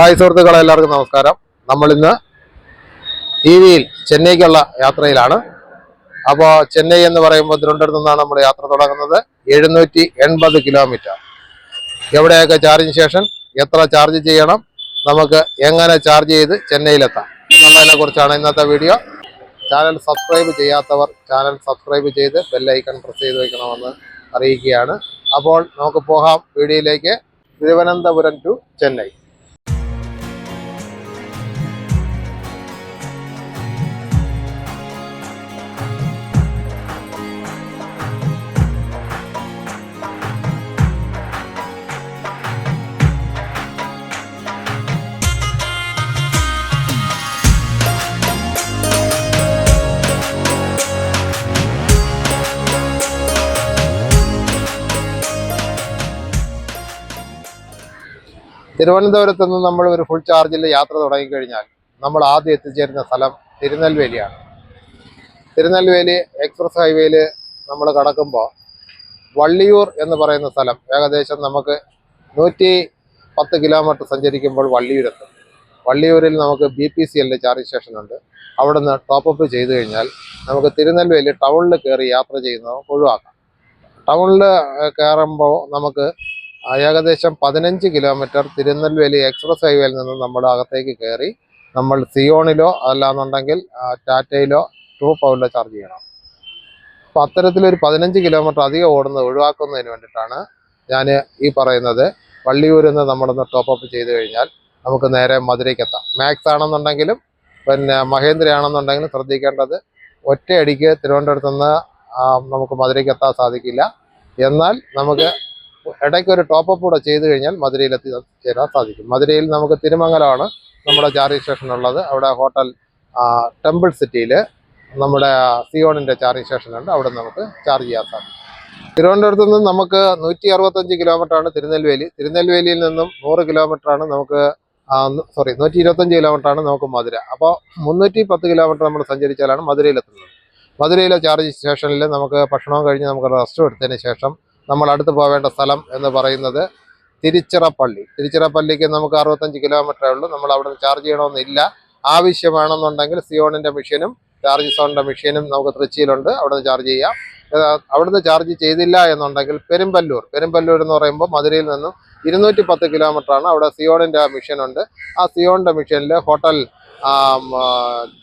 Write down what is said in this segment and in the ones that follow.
Hi സുഹൃത്തുക്കളെ എല്ലാവർക്കും നമസ്കാരം. നമ്മൾ ഇന്ന് ടി വിയിൽ ചെന്നൈക്കുള്ള യാത്രയിലാണ്. അപ്പോൾ ചെന്നൈ എന്ന് പറയുമ്പോൾ തിരുവനന്തപുരത്ത് നിന്നാണ് നമ്മൾ യാത്ര തുടങ്ങുന്നത്. എഴുന്നൂറ്റി എൺപത് കിലോമീറ്റർ. എവിടെയൊക്കെ ചാർജിന് ശേഷം എത്ര ചാർജ് ചെയ്യണം നമുക്ക് എങ്ങനെ ചാർജ് ചെയ്ത് ചെന്നൈയിലെത്താം. എന്നുള്ളതിനെ കുറിച്ചാണ് ഇന്നത്തെ വീഡിയോ ചാനൽ സബ്സ്ക്രൈബ് ചെയ്യാത്തവർ ചാനൽ സബ്സ്ക്രൈബ് ചെയ്ത് ബെല്ലൈക്കൺ പ്രസ് ചെയ്ത് വയ്ക്കണമെന്ന് അറിയിക്കുകയാണ്. അപ്പോൾ നമുക്ക് പോകാം. വീഡിയോയിലേക്ക്. തിരുവനന്തപുരം ടു ചെന്നൈ. തിരുവനന്തപുരത്ത് നിന്ന് നമ്മൾ ഒരു ഫുൾ ചാർജിൽ യാത്ര തുടങ്ങിക്കഴിഞ്ഞാൽ നമ്മൾ ആദ്യം എത്തിച്ചേരുന്ന സ്ഥലം തിരുനെൽവേലിയാണ്. തിരുനെൽവേലി എക്സ്പ്രസ് ഹൈവേയിൽ നമ്മൾ കടക്കുമ്പോൾ വള്ളിയൂർ എന്ന് പറയുന്ന സ്ഥലം ഏകദേശം നമുക്ക് നൂറ്റി പത്ത് കിലോമീറ്റർ സഞ്ചരിക്കുമ്പോൾ വള്ളിയൂരെത്തും. വള്ളിയൂരിൽ നമുക്ക് ബി പി സി എല്ലിൽ ചാർജ് സ്റ്റേഷൻ ഉണ്ട്. നിന്ന് ടോപ്പപ്പ് ചെയ്ത് കഴിഞ്ഞാൽ നമുക്ക് തിരുനെൽവേലി ടൗണിൽ കയറി യാത്ര ചെയ്യുന്നത് ഒഴിവാക്കാം. ടൗണിൽ കയറുമ്പോൾ നമുക്ക് ഏകദേശം പതിനഞ്ച് കിലോമീറ്റർ തിരുനെൽവേലി എക്സ്പ്രസ് ഹൈവേയിൽ നിന്ന് നമ്മുടെ അകത്തേക്ക് കയറി നമ്മൾ സിയോണിലോ അല്ലാന്നുണ്ടെങ്കിൽ ടാറ്റയിലോ ടൂ പവറിലോ ചാർജ് ചെയ്യണം. അപ്പോൾ അത്തരത്തിലൊരു പതിനഞ്ച് കിലോമീറ്റർ അധികം ഓടുന്നത് ഒഴിവാക്കുന്നതിന് വേണ്ടിയിട്ടാണ് ഞാൻ ഈ പറയുന്നത്. വള്ളിയൂരിൽ നിന്ന് നമ്മളൊന്ന് ടോപ്പപ്പ് ചെയ്ത് കഴിഞ്ഞാൽ നമുക്ക് നേരെ മധുരയ്ക്ക് എത്താം. മാക്സ് ആണെന്നുണ്ടെങ്കിലും പിന്നെ മഹേന്ദ്രയാണെന്നുണ്ടെങ്കിലും ശ്രദ്ധിക്കേണ്ടത് ഒറ്റയടിക്ക് തിരുവനന്തപുരത്ത് നിന്ന് നമുക്ക് മധുരയ്ക്ക് എത്താൻ സാധിക്കില്ല. എന്നാൽ നമുക്ക് ഇടയ്ക്ക് ഒരു ടോപ്പപ്പ് കൂടെ ചെയ്തു കഴിഞ്ഞാൽ മധുരയിൽ എത്തിച്ചേരാൻ സാധിക്കും. മധുരയിൽ നമുക്ക് തിരുമംഗലമാണ് നമ്മുടെ ചാർജിങ് സ്റ്റേഷൻ ഉള്ളത് അവിടെ ഹോട്ടൽ ടെമ്പിൾ സിറ്റിയിൽ നമ്മുടെ സിയോണിന്റെ ചാർജിങ് സ്റ്റേഷൻ ഉണ്ട് അവിടെ നമുക്ക് ചാർജ് ചെയ്യാൻ സാധിക്കും. തിരുവനന്തപുരത്ത് നിന്ന് നമുക്ക് നൂറ്റി അറുപത്തഞ്ച് കിലോമീറ്ററാണ് തിരുനെൽവേലി. തിരുനെൽവേലിയിൽ നിന്നും നൂറ് കിലോമീറ്ററാണ് നമുക്ക് സോറി നൂറ്റി ഇരുപത്തഞ്ച് കിലോമീറ്ററാണ് നമുക്ക് മധുര. അപ്പോൾ മുന്നൂറ്റി പത്ത് കിലോമീറ്റർ നമ്മൾ സഞ്ചരിച്ചാലാണ് മധുരയിലെത്തുന്നത്. മധുരയിലെ ചാർജ് സ്റ്റേഷനിൽ നമുക്ക് ഭക്ഷണവും കഴിഞ്ഞ് നമുക്ക് റെസ്റ്റ് എടുത്തതിന് ശേഷം നമ്മൾ അടുത്ത് പോവേണ്ട സ്ഥലം എന്ന് പറയുന്നത് തിരുച്ചിറപ്പള്ളി. തിരുച്ചിറപ്പള്ളിക്ക് നമുക്ക് അറുപത്തഞ്ച് കിലോമീറ്ററേ ഉള്ളൂ. നമ്മൾ അവിടെ ചാർജ് ചെയ്യണമെന്നില്ല. ആവശ്യമാണെന്നുണ്ടെങ്കിൽ സിയോണിന്റെ മെഷീനും ചാർജ് സോണിന്റെ മെഷീനും നമുക്ക് തൃച്ചിയിലുണ്ട് അവിടുന്ന് ചാർജ് ചെയ്യാം. അവിടുന്ന് ചാർജ് ചെയ്തില്ല എന്നുണ്ടെങ്കിൽ പെരുമ്പല്ലൂർ. പെരുമ്പല്ലൂർ എന്ന് പറയുമ്പോൾ മധുരയിൽ നിന്നും ഇരുന്നൂറ്റി പത്ത് ആണ്. അവിടെ സിയോണിന്റെ മെഷീൻ ഉണ്ട്. ആ സിയോണിന്റെ മെഷീനിൽ ഹോട്ടൽ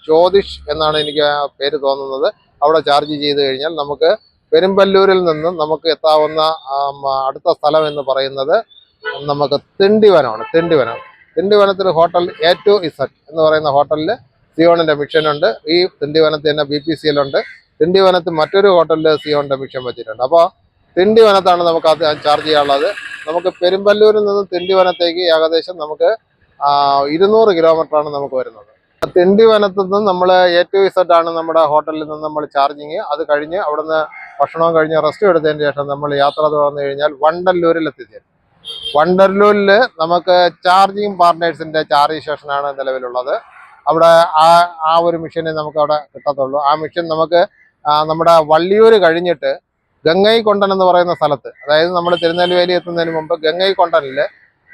ജ്യോതിഷ് എന്നാണ് എനിക്ക് പേര് തോന്നുന്നത്. അവിടെ ചാർജ് ചെയ്ത് കഴിഞ്ഞാൽ നമുക്ക് പെരുമ്പല്ലൂരിൽ നിന്നും നമുക്ക് എത്താവുന്ന അടുത്ത സ്ഥലം എന്ന് പറയുന്നത് നമുക്ക് തിണ്ടിവനമാണ് തിണ്ടിവനം. തിണ്ടിവനത്തിൽ ഹോട്ടൽ എ ടു ഇസറ്റ് എന്ന് പറയുന്ന ഹോട്ടലിൽ സിയോണിന്റെ മിഷൻ ഉണ്ട്. ഈ തിണ്ടിവനത്തിൽ തന്നെ ബി പി സി എൽ ഉണ്ട്. തിണ്ടിവനത്ത് മറ്റൊരു ഹോട്ടലിൽ സിയോണിന്റെ മിഷൻ വെച്ചിട്ടുണ്ട്. അപ്പോൾ തിണ്ടിവനത്താണ് നമുക്ക് അത് ചാർജ് ചെയ്യാനുള്ളത്. നമുക്ക് പെരുമ്പല്ലൂരിൽ നിന്ന് തിണ്ടിവനത്തേക്ക് ഏകദേശം നമുക്ക് ഇരുന്നൂറ് കിലോമീറ്റർ ആണ് നമുക്ക് വരുന്നത്. തിണ്ടിവനത്തു നിന്ന് നമ്മൾ എ ടു ഇസഡ് ആണ് നമ്മുടെ ഹോട്ടലിൽ നിന്ന് നമ്മൾ ചാർജിങ് അത് കഴിഞ്ഞ് അവിടുന്ന് ഭക്ഷണവും കഴിഞ്ഞ് റെസ്റ്റ് എടുത്തതിന് ശേഷം നമ്മൾ യാത്ര തുടർന്നു കഴിഞ്ഞാൽ വണ്ടല്ലൂരിൽ എത്തിച്ചേരും. വണ്ടല്ലൂരിൽ നമുക്ക് ചാർജിങ് പാർട്ട്നേഴ്സിന്റെ ചാർജിങ് സ്റ്റേഷനാണ് നിലവിലുള്ളത്. അവിടെ ആ ആ ഒരു മിഷനെ നമുക്ക് അവിടെ കിട്ടത്തുള്ളൂ. ആ മിഷൻ നമുക്ക് നമ്മുടെ വള്ളിയൂര് കഴിഞ്ഞിട്ട് ഗംഗൈക്കൊണ്ടൻ എന്ന് പറയുന്ന സ്ഥലത്ത് അതായത് നമ്മൾ തിരുനെൽവേലി എത്തുന്നതിന് മുമ്പ് ഗംഗൈകൊണ്ടനിൽ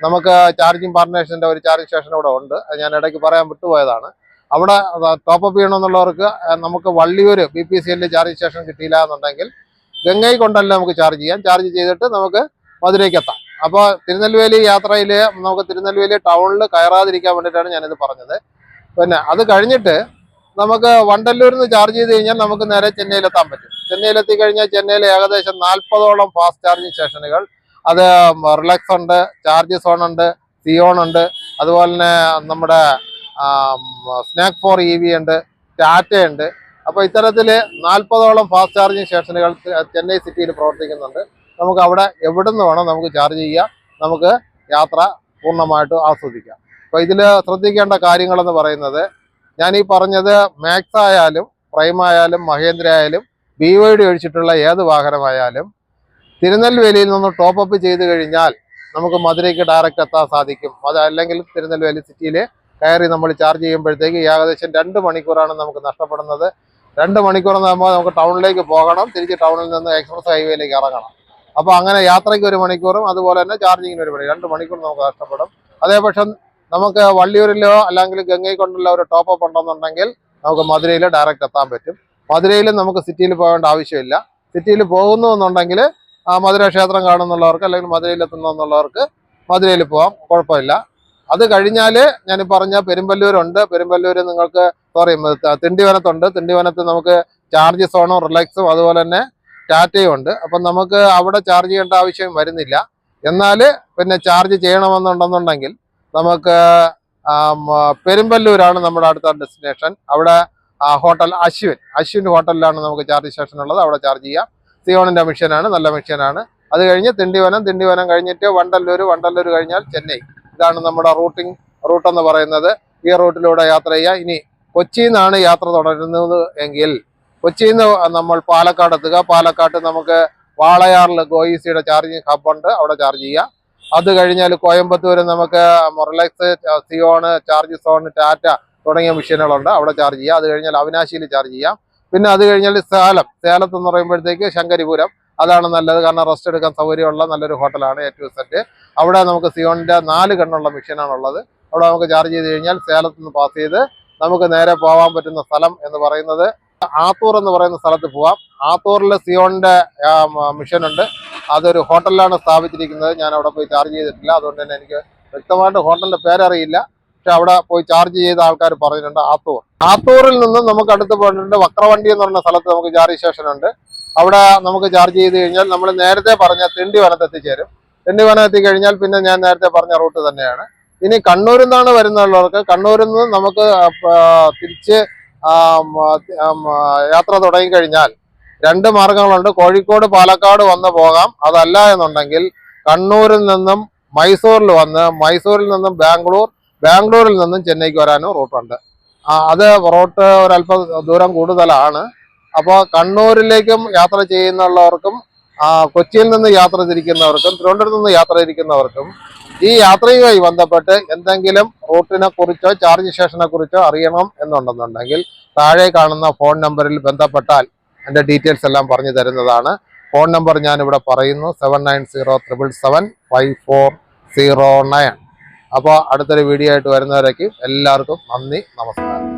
നമുക്ക് ചാർജിങ് പാർട്ട്നേഴ്സിന്റെ ഒരു ചാർജിങ് സ്റ്റേഷൻ അവിടെ ഉണ്ട്. അത് ഞാൻ ഇടയ്ക്ക് പറയാൻ വിട്ടുപോയതാണ്. അവിടെ ടോപ്പപ്പ് ചെയ്യണമെന്നുള്ളവർക്ക് നമുക്ക് വള്ളിയൂര് ബി പി സി എല്ലിൽ ചാർജ് സ്റ്റേഷൻ കിട്ടിയില്ല എന്നുണ്ടെങ്കിൽ ഗംഗൈ കൊണ്ടല്ല നമുക്ക് ചാർജ് ചെയ്യാം. ചാർജ് ചെയ്തിട്ട് നമുക്ക് മധുരയ്ക്ക് എത്താം. അപ്പോൾ തിരുനെൽവേലി യാത്രയിൽ നമുക്ക് തിരുനെൽവേലി ടൗണിൽ കയറാതിരിക്കാൻ വേണ്ടിയിട്ടാണ് ഞാനിത് പറഞ്ഞത്. പിന്നെ അത് കഴിഞ്ഞിട്ട് നമുക്ക് വണ്ടല്ലൂരിൽ നിന്ന് ചാർജ് ചെയ്ത് കഴിഞ്ഞാൽ നമുക്ക് നേരെ ചെന്നൈയിലെത്താൻ പറ്റും. ചെന്നൈയിലെത്തി കഴിഞ്ഞാൽ ചെന്നൈയിൽ ഏകദേശം നാൽപ്പതോളം ഫാസ്റ്റ് ചാർജിങ് സ്റ്റേഷനുകൾ അത് റിലാക്സ് ഉണ്ട് ചാർജ് സോൺ ഉണ്ട് സിയോൺ ഉണ്ട്. അതുപോലെ തന്നെ നമ്മുടെ സ്നാക്ക് ഫോർ ഇ വി ഉണ്ട് ടാറ്റയുണ്ട് അപ്പോൾ ഇത്തരത്തിൽ നാൽപ്പതോളം ഫാസ്റ്റ് ചാർജിങ് സ്റ്റേഷനുകൾ ചെന്നൈ സിറ്റിയിൽ പ്രവർത്തിക്കുന്നുണ്ട്. നമുക്ക് അവിടെ എവിടെ നിന്ന് വേണം നമുക്ക് ചാർജ് ചെയ്യാം. നമുക്ക് യാത്ര പൂർണമായിട്ട് ആസ്വദിക്കാം. അപ്പോൾ ഇതിൽ ശ്രദ്ധിക്കേണ്ട കാര്യങ്ങളെന്ന് പറയുന്നത് ഞാൻ ഈ പറഞ്ഞത് മാക്സ് ആയാലും പ്രൈം ആയാലും മഹേന്ദ്ര ആയാലും ബി വൈ ഡി ഒഴിച്ചിട്ടുള്ള ഏത് വാഹനമായാലും തിരുനെൽവേലിയിൽ നിന്ന് ടോപ്പ് അപ്പ് ചെയ്ത് കഴിഞ്ഞാൽ നമുക്ക് മധുരയ്ക്ക് ഡയറക്റ്റ് എത്താൻ സാധിക്കും. അത് അല്ലെങ്കിൽ തിരുനെൽവേലി സിറ്റിയിൽ കയറി നമ്മൾ ചാർജ് ചെയ്യുമ്പോഴത്തേക്ക് ഏകദേശം രണ്ട് മണിക്കൂറാണ് നമുക്ക് നഷ്ടപ്പെടുന്നത്. രണ്ട് മണിക്കൂർ പറയുമ്പോൾ നമുക്ക് ടൗണിലേക്ക് പോകണം. തിരിച്ച് ടൗണിൽ നിന്ന് എക്സ്പ്രസ് ഹൈവേയിലേക്ക് ഇറങ്ങണം. അപ്പോൾ അങ്ങനെ യാത്രയ്ക്ക് ഒരു മണിക്കൂറും അതുപോലെ തന്നെ ചാർജിങ്ങിന് ഒരു മണി രണ്ട് മണിക്കൂർ നമുക്ക് നഷ്ടപ്പെടും. അതേപക്ഷം നമുക്ക് വള്ളിയൂരിലോ അല്ലെങ്കിൽ ഗംഗൈക്കൊണ്ടുള്ള ഒരു ടോപ്പ് അപ്പ് ഉണ്ടെന്നുണ്ടെങ്കിൽ നമുക്ക് മധുരയിൽ ഡയറക്റ്റ് എത്താൻ പറ്റും. മധുരയിൽ നമുക്ക് സിറ്റിയിൽ പോകേണ്ട ആവശ്യമില്ല. സിറ്റിയിൽ പോകുന്നു എന്നുണ്ടെങ്കിൽ മധുര ക്ഷേത്രം കാണുന്നുള്ളവർക്ക് അല്ലെങ്കിൽ മധുരയിൽ എത്തുന്നു എന്നുള്ളവർക്ക് മധുരയിൽ പോകാം കുഴപ്പമില്ല. അത് കഴിഞ്ഞാൽ ഞാൻ പറഞ്ഞ പെരുമ്പല്ലൂരുണ്ട്. പെരുമ്പല്ലൂർ നിങ്ങൾക്ക് സോറി തിണ്ടിവനത്തുണ്ട്. തിണ്ടിവനത്ത് നമുക്ക് ചാർജ് സോണും റിലാക്സും അതുപോലെ തന്നെ ടാറ്റയും ഉണ്ട്. അപ്പം നമുക്ക് അവിടെ ചാർജ് ചെയ്യേണ്ട ആവശ്യം വരുന്നില്ല. എന്നാൽ പിന്നെ ചാർജ് ചെയ്യണമെന്നുണ്ടെന്നുണ്ടെങ്കിൽ നമുക്ക് പെരുമ്പല്ലൂരാണ് നമ്മുടെ അടുത്ത ഡെസ്റ്റിനേഷൻ അവിടെ ഹോട്ടൽ അശ്വിൻ. അശ്വിൻ ഹോട്ടലിലാണ് നമുക്ക് ചാർജ് സ്റ്റേഷൻ ഉള്ളത്. അവിടെ ചാർജ് ചെയ്യാം. സിയോണിന്റെ മെഷീനാണ് നല്ല മെഷീനാണ് അത് കഴിഞ്ഞ് തിണ്ടിവനം. തിണ്ടിവനം കഴിഞ്ഞിട്ട് വണ്ടല്ലൂർ വണ്ടല്ലൂർ കഴിഞ്ഞാൽ ചെന്നൈ. ഇതാണ് നമ്മുടെ റൂട്ടിംഗ് റൂട്ട് എന്ന് പറയുന്നത്. ഈ റൂട്ടിലൂടെ യാത്ര ചെയ്യുക ഇനി കൊച്ചിയിൽ നിന്നാണ് യാത്ര തുടരുന്നത് എങ്കിൽ കൊച്ചിയിൽ നിന്ന് നമ്മൾ പാലക്കാട് എത്തുക. പാലക്കാട്ട് നമുക്ക് വാളയാറിൽ ഗോയിസിയുടെ ചാർജിങ് ഹബ് ഉണ്ട്. അവിടെ ചാർജ് ചെയ്യാം. അത് കഴിഞ്ഞാൽ കോയമ്പത്തൂർ നമുക്ക് മൊറലക്സ് സിയോണ് ചാർജ് സോൺ ടാറ്റ തുടങ്ങിയ മെഷീനുകളുണ്ട്. അവിടെ ചാർജ് ചെയ്യാം. അത് കഴിഞ്ഞാൽ അവിനാശിയിൽ ചാർജ് ചെയ്യാം. പിന്നെ അത് കഴിഞ്ഞാൽ സേലം. സേലത്ത് എന്ന് പറയുമ്പോഴത്തേക്ക് ശങ്കരിപുരം. അതാണ് നല്ലത്. കാരണം റെസ്റ്റ് എടുക്കാൻ സൗകര്യമുള്ള നല്ലൊരു ഹോട്ടലാണ് ടു സെറ്റ് അവിടെ നമുക്ക് സിയോണിന്റെ നാല് കണ്ണുള്ള മെഷീനാണുള്ളത്. അവിടെ നമുക്ക് ചാർജ് ചെയ്ത് കഴിഞ്ഞാൽ സേലത്ത് നിന്ന് പാസ് ചെയ്ത് നമുക്ക് നേരെ പോകാൻ പറ്റുന്ന സ്ഥലം എന്ന് പറയുന്നത്. ആത്തൂർ എന്ന് പറയുന്ന സ്ഥലത്ത് പോവാം. ആത്തൂറിൽ സിയോണിന്റെ മിഷൻ ഉണ്ട് അതൊരു ഹോട്ടലിലാണ് സ്ഥാപിച്ചിരിക്കുന്നത്. ഞാൻ അവിടെ പോയി ചാർജ് ചെയ്തിട്ടില്ല. അതുകൊണ്ട് തന്നെ എനിക്ക് വ്യക്തമായിട്ട് ഹോട്ടലിന്റെ പേരറിയില്ല. പക്ഷെ അവിടെ പോയി ചാർജ് ചെയ്ത ആൾക്കാർ പറഞ്ഞിട്ടുണ്ട് ആത്തൂർ. ആത്തൂറിൽ നിന്ന് നമുക്ക് അടുത്ത് പോയിട്ടുണ്ട് വക്രവണ്ടി എന്ന് പറഞ്ഞ സ്ഥലത്ത് നമുക്ക് ചാർജ് സ്റ്റേഷൻ ഉണ്ട് അവിടെ നമുക്ക് ചാർജ് ചെയ്ത് കഴിഞ്ഞാൽ നമ്മൾ നേരത്തെ പറഞ്ഞ തിണ്ടി വനത്ത് എത്തിച്ചേരും തിണ്ടി വനം എത്തിക്കഴിഞ്ഞാൽ പിന്നെ ഞാൻ നേരത്തെ പറഞ്ഞ റൂട്ട് തന്നെയാണ്. ഇനി കണ്ണൂരിൽ നിന്നാണ് വരുന്നുള്ളവർക്ക് കണ്ണൂരിൽ നിന്ന് നമുക്ക് തിരിച്ച് യാത്ര തുടങ്ങിക്കഴിഞ്ഞാൽ രണ്ട് മാർഗങ്ങളുണ്ട്. കോഴിക്കോട് പാലക്കാട് വന്ന് പോകാം. അതല്ല എന്നുണ്ടെങ്കിൽ കണ്ണൂരിൽ നിന്നും മൈസൂരിൽ വന്ന് മൈസൂരിൽ നിന്നും ബാംഗ്ലൂർ ബാംഗ്ലൂരിൽ നിന്നും ചെന്നൈക്ക് വരാനും റൂട്ടുണ്ട്. അത് റൂട്ട് ഒരല്പം ദൂരം കൂടുതലാണ്. അപ്പോൾ കണ്ണൂരിലേക്കും യാത്ര ചെയ്യുന്നുള്ളവർക്കും കൊച്ചിയിൽ നിന്ന് യാത്ര തിരിക്കുന്നവർക്കും തിരുവനന്തപുരത്ത് നിന്ന് യാത്ര തിരിക്കുന്നവർക്കും ഈ യാത്രയുമായി ബന്ധപ്പെട്ട് എന്തെങ്കിലും റൂട്ടിനെ കുറിച്ചോ ചാർജ് സ്റ്റേഷനെ കുറിച്ചോ അറിയണം എന്നുണ്ടെന്നുണ്ടെങ്കിൽ താഴെ കാണുന്ന ഫോൺ നമ്പറിൽ ബന്ധപ്പെട്ടാൽ എന്റെ ഡീറ്റെയിൽസ് എല്ലാം പറഞ്ഞു തരുന്നതാണ്. ഫോൺ നമ്പർ ഞാൻ ഇവിടെ പറയുന്നു seven nine zero triple seven five four zero nine അപ്പോൾ അടുത്തൊരു വീഡിയോ ആയിട്ട് വരുന്നവരേക്കും എല്ലാവർക്കും നന്ദി നമസ്കാരം.